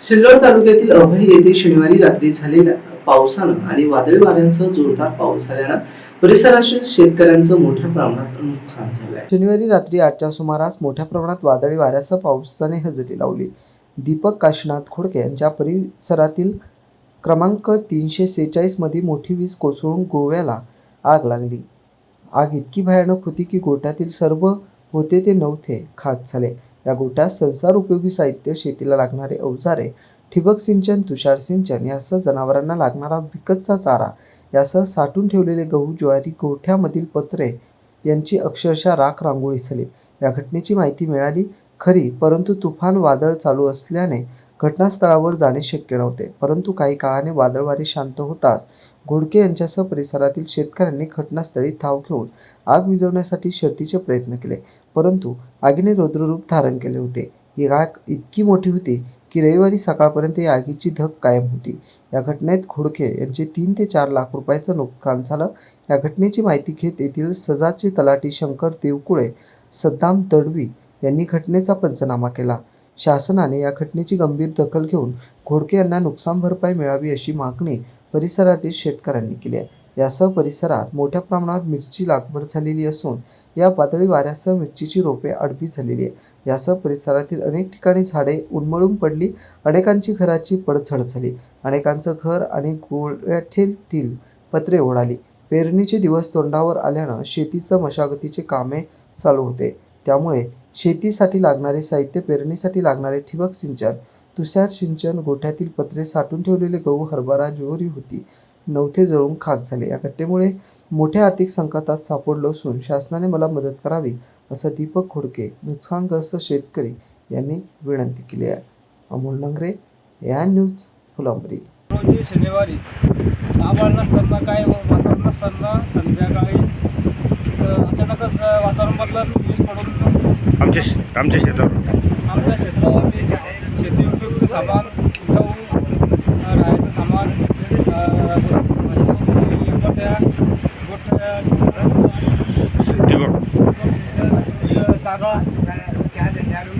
सिल्लोड तालुक्यातील अभय येथे शनिवारी रात्री झालेल्या पावसानं आणि वादळी वाऱ्यांसह जोरदार पाऊस झाल्यानं परिसरातील शेतकऱ्यांचं मोठ्या प्रमाणात नुकसान झालं शनिवारी रात्री आठच्या सुमारास मोठ्या प्रमाणात वादळी वाऱ्यासह पावसाने हजेरी लावली. दीपक काशीनाथ खोडके यांच्या परिसरातील क्रमांक तीनशे सेहेचाळीसमध्ये मोठी वीज कोसळून गोव्याला आग लागली. आग इतकी भयानक होती की गोठ्यातील सर्व होते ते नव्हते. खाक झाले. या गोट्यात संसार उपयोगी साहित्य शेतीला लागणारे अवजारे ठिबक सिंचन तुषार सिंचन यासह जनावरांना लागणारा विकतचा चारा यासह साठून ठेवलेले गहू ज्वारी गोठ्यामधील पत्रे यांची अक्षरशः राख रांगोळी झाली. या घटनेची माहिती मिळाली खरी परंतु तुफान वादळ चालू असल्याने घटनास्थळावर जाणे शक्य नव्हते. परंतु काही काळाने वादळवारी शांत होताच घोडके यांच्यासह परिसरातील शेतकऱ्यांनी घटनास्थळी धाव घेऊन आग विझवण्यासाठी शर्तीचे प्रयत्न केले. परंतु आगीने रौद्ररूप धारण केले होते. ही आग इतकी मोठी होती की रविवारी सकाळपर्यंत या आगीची धग कायम होती. या घटनेत घोडके यांचे तीन ते चार लाख रुपयाचं नुकसान झालं. या घटनेची माहिती घेत येथील सजाचे तलाठी शंकर देवकुळे सद्दाम तडवी यांनी घटनेचा पंचनामा केला. शासनाने या घटनेची गंभीर दखल घेऊन घोडके यांना नुकसान भरपाई मिळावी अशी मागणी परिसरातील शेतकऱ्यांनी केली आहे. यासह परिसरात मोठ्या प्रमाणावर मिरची लागवड झालेली असून या वादळी वाऱ्यासह मिरचीची रोपे आडवी झालेली आहे. यासह परिसरातील अनेक ठिकाणी झाडे उन्मळून पडली अनेकांची घराची पडझड झाली अनेकांचं घर आणि गोळ्याठेतील पत्रे ओढाली. पेरणीचे दिवस तोंडावर आल्यानं शेतीचं मशागतीचे कामे चालू होते. त्यामुळे शेतीसाठी लागणारे साहित्य पेरणीसाठी लागणारे ठिबक सिंचन तुषार सिंचन गोठ्यातील पत्रे साठून ठेवलेले गहू हरभरा ज्वारी होती. नवथे जळून खाक झाले. या घटनेमुळे मोठ्या आर्थिक संकटात सापडलो असून शासनाने मला मदत करावी असं दीपक खोडके नुकसानग्रस्त शेतकरी यांनी विनंती केली आहे. अमोल नंगरे या न्यूज फुलांबरी. म्हणजे शनिवारी आभाळ नसताना काय वातावरण नसताना संध्याकाळी अचानकच वातावरण बदलत वीज पडून आमच्या शे- आमच्या शेतावर आमच्या क्षेत्रावर शेती उपयुक्त सामान गहू अ, राहायचं सामान अ, गोट्या गोट्या ठिबक चारा